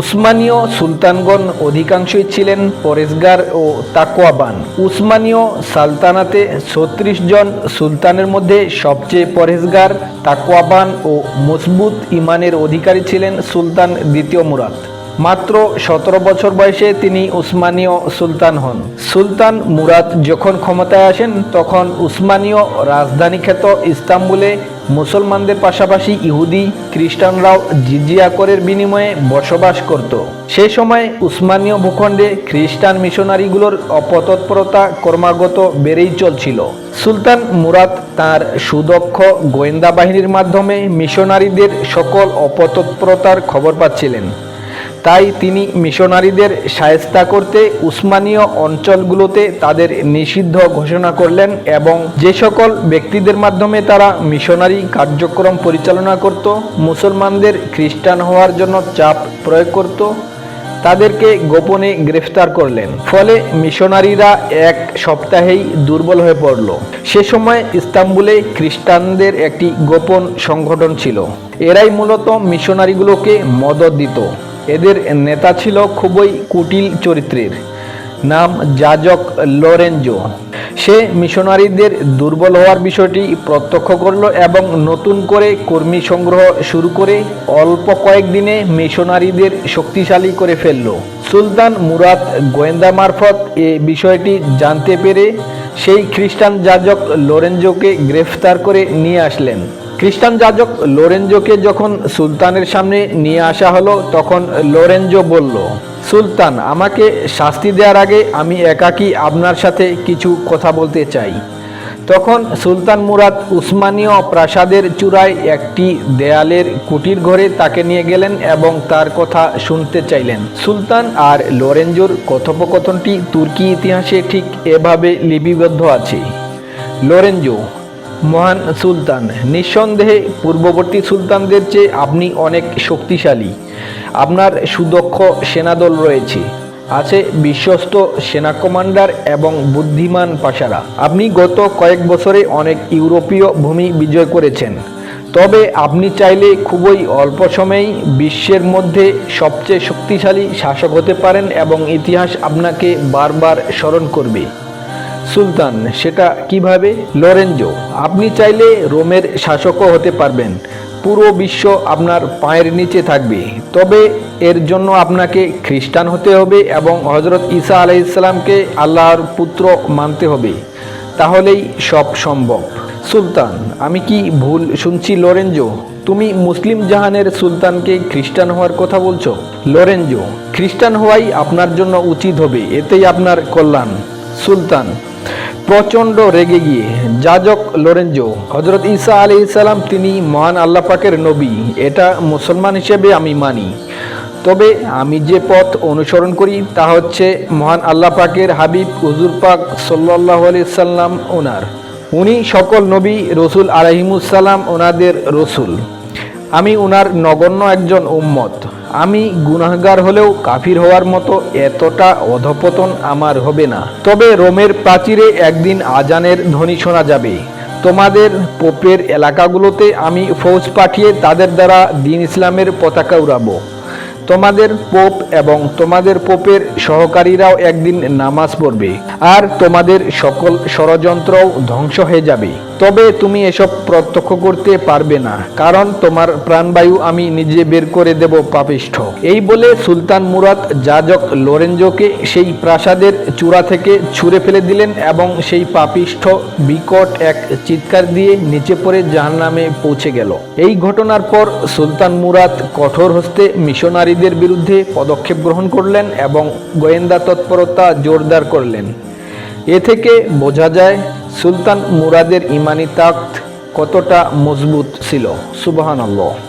উসমানীয় সুলতানগণ অধিকাংশই ছিলেন পরেশগার ও তাকওয়াবান। উসমানীয় সালতানাতে ছত্রিশ জন সুলতানের মধ্যে সবচেয়ে পরেশগার, তাকওয়াবান ও মজবুত ইমানের অধিকারী ছিলেন সুলতান দ্বিতীয় মুরাদ। মাত্র সতেরো বছর বয়সে তিনি উসমানীয় সুলতান হন। সুলতান মুরাদ যখন ক্ষমতায় আসেন, তখন উসমানীয় রাজধানী খ্যাত ইস্তাম্বুলে মুসলমানদের পাশাপাশি ইহুদি, খ্রিস্টানরাও জিজিয়া করের বিনিময়ে বসবাস করত। সে সময় উসমানীয় ভূখণ্ডে খ্রিস্টান মিশনারিগুলোর অপতৎপরতা ক্রমাগত বেড়েই চলছিল। সুলতান মুরাদ তার সুদক্ষ গোয়েন্দা বাহিনীর মাধ্যমে মিশনারিদের সকল অপতৎপরতার খবর পাচ্ছিলেন। তাই তিনি মিশনারিদের সায়স্তা করতে উসমানীয় অঞ্চলগুলোতে তাদের নিষিদ্ধ ঘোষণা করলেন এবং যে সকল ব্যক্তিদের মাধ্যমে তারা মিশনারি কার্যক্রম পরিচালনা করত, মুসলমানদের খ্রিস্টান হওয়ার জন্য চাপ প্রয়োগ করত, তাদেরকে গোপনে গ্রেফতার করলেন। ফলে মিশনারিরা এক সপ্তাহেই দুর্বল হয়ে পড়ল। সে সময় ইস্তাম্বুলে খ্রিস্টানদের একটি গোপন সংগঠন ছিল। এরাই মূলত মিশনারিগুলোকে মদত দিত। এদের নেতা ছিল খুবই কুটিল চরিত্রের। নাম যাজক লোরেঞ্জো সে মিশনারিদের দুর্বল হওয়ার বিষয়টি প্রত্যক্ষ করল এবং নতুন করে কর্মী সংগ্রহ শুরু করে অল্প কয়েকদিনে মিশনারিদের শক্তিশালী করে ফেলল। সুলতান মুরাদ গোয়েন্দা মারফত এ বিষয়টি জানতে পেরে সেই খ্রিস্টান যাজক লোরেঞ্জোকে গ্রেফতার করে নিয়ে আসলেন। খ্রিস্টান যাজক লোরেঞ্জোকে যখন সুলতানের সামনে নিয়ে আসা হলো, তখন লোরেঞ্জো বলল, সুলতান, আমাকে শাস্তি দেওয়ার আগে আমি একাকী আপনার সাথে কিছু কথা বলতে চাই। তখন সুলতান মুরাদ উসমানীয় প্রাসাদের চূড়ায় একটি দেয়ালের কুটির ঘরে তাকে নিয়ে গেলেন এবং তার কথা শুনতে চাইলেন। সুলতান আর লোরেঞ্জোর কথোপকথনটি তুর্কি ইতিহাসে ঠিক এভাবে লিপিবদ্ধ আছে। লোরেঞ্জো মহান সুলতান। নিঃসন্দেহে পূর্ববর্তী সুলতানদের চেয়ে আপনি অনেক শক্তিশালী। আপনার সুদক্ষ সেনাদল রয়েছে। আছে বিশ্বস্ত সেনা কমান্ডার এবং বুদ্ধিমান পাশারা। আপনি গত কয়েক বছরে অনেক ইউরোপীয় ভূমি বিজয় করেছেন। তবে আপনি চাইলে খুবই অল্প সময়েই বিশ্বের মধ্যে সবচেয়ে শক্তিশালী শাসক হতে পারেন এবং ইতিহাস আপনাকে বারবার স্মরণ করবে। সুলতান, সেটা কীভাবে? লরেঞ্জো, আপনি চাইলে রোমের শাসকও হতে পারবেন। পুরো বিশ্ব আপনার পায়ের নিচে থাকবে। তবে এর জন্য আপনাকে খ্রিস্টান হতে হবে এবং হজরত ঈসা আলাইসাল্লামকে আল্লাহর পুত্র মানতে হবে। তাহলেই সব সম্ভব। সুলতান, আমি কি ভুল শুনছি লরেঞ্জো? তুমি মুসলিম জাহানের সুলতানকে খ্রিস্টান হওয়ার কথা বলছো? লরেঞ্জো, খ্রিস্টান হওয়াই আপনার জন্য উচিত হবে, এতেই আপনার কল্যাণ। সুলতান প্রচণ্ড রেগে গিয়ে যাজক লোরেঞ্জো হজরত ঈসা আলি ইসালাম তিনি মহান আল্লাহ পাকের নবী, এটা মুসলমান হিসেবে আমি মানি। তবে আমি যে পথ অনুসরণ করি তা হচ্ছে মহান আল্লাহ পাকের হাবিব হুজুর পাক সাল্লাহ আলি সাল্লাম ওনার। উনি সকল নবী, রসুল আলহিমুসাল্লাম ওনাদের রসুল। আমি ওনার নগণ্য একজন উম্মত। আমি গুনাহগার হলেও কাফির হওয়ার মতো এতটা অধপতন আমার হবে না। তবে রোমের প্রাচীরে একদিন আজানের ধ্বনি শোনা যাবে। তোমাদের পোপের এলাকাগুলোতে আমি ফৌজ পাঠিয়ে তাদের দ্বারা দিন ইসলামের পতাকা উড়াবো। তোমাদের পোপ এবং তোমাদের পোপের সহকারীরাও একদিন নামাজ পড়বে। আর তোমাদের সকল ষড়যন্ত্রও ধ্বংস হয়ে যাবে। তবে তুমি এসব প্রত্যক্ষ করতে পারবে না, কারণ তোমার প্রাণবায়ু আমি নিজে বের করে দেব পাপিষ্ঠ। এই বলে সুলতান মুরাদ যাজক লোরেঞ্জোকে সেই প্রাসাদের চূড়া থেকে ছুঁড়ে ফেলে দিলেন এবং সেই পাপিষ্ঠ বিকট এক চিৎকার দিয়ে নিচে পড়ে জাহান্নামে পৌঁছে গেল। এই ঘটনার পর সুলতান মুরাদ কঠোর হস্তে মিশনারিদের বিরুদ্ধে পদক্ষেপ গ্রহণ করলেন এবং গোয়েন্দা তৎপরতা জোরদার করলেন। এ থেকে বোঝা যায় সুলতান মুরাদের ইমানি তাক্ত কতটা মজবুত ছিল? সুবাহান আল্লাহ